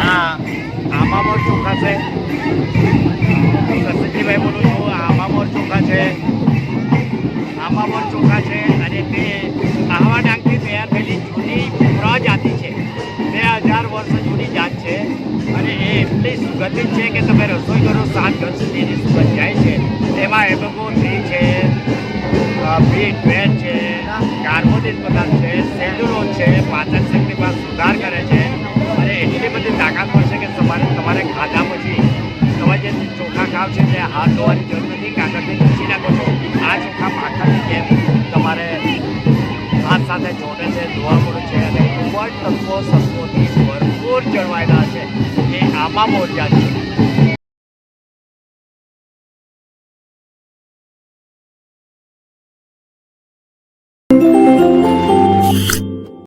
હા આંબામાં ચોખા છે. સરસ્વતીભાઈ બોલું છું આંબામાં ચોખા છે. આંબામાં ચોખા છે અને તે આહવા ડાંગથી તૈયાર થયેલી જૂની પ્રજાતિ છે. બે હજાર વર્ષ જૂની જાત છે અને એ એટલી સુગંધિત છે કે તમે રસોઈ કરો સાત ઘર સુધીની સુગંધ જાય છે. તેમાં એબકો થ્રી છે બીટ બેટ પાચન શક્તિમાં સુધાર કરે છે. અને એટલી બધી તાકાત મળશે કે તમારે તમારે ખાધા પછી તમે જે ચોખા ખાવ છે તે હાથ ધોવાની જરૂર નથી, કાગળથી ઘસી નાખો છો, આ ચોખા માખણની જેમ તમારે હાથ સાથે જોડે છે, ધોવા મળે છે અને ખૂબ જ તત્વો સત્વોથી ભરપૂર જળવાયેલા છે. એ આમાં મોરજા છે.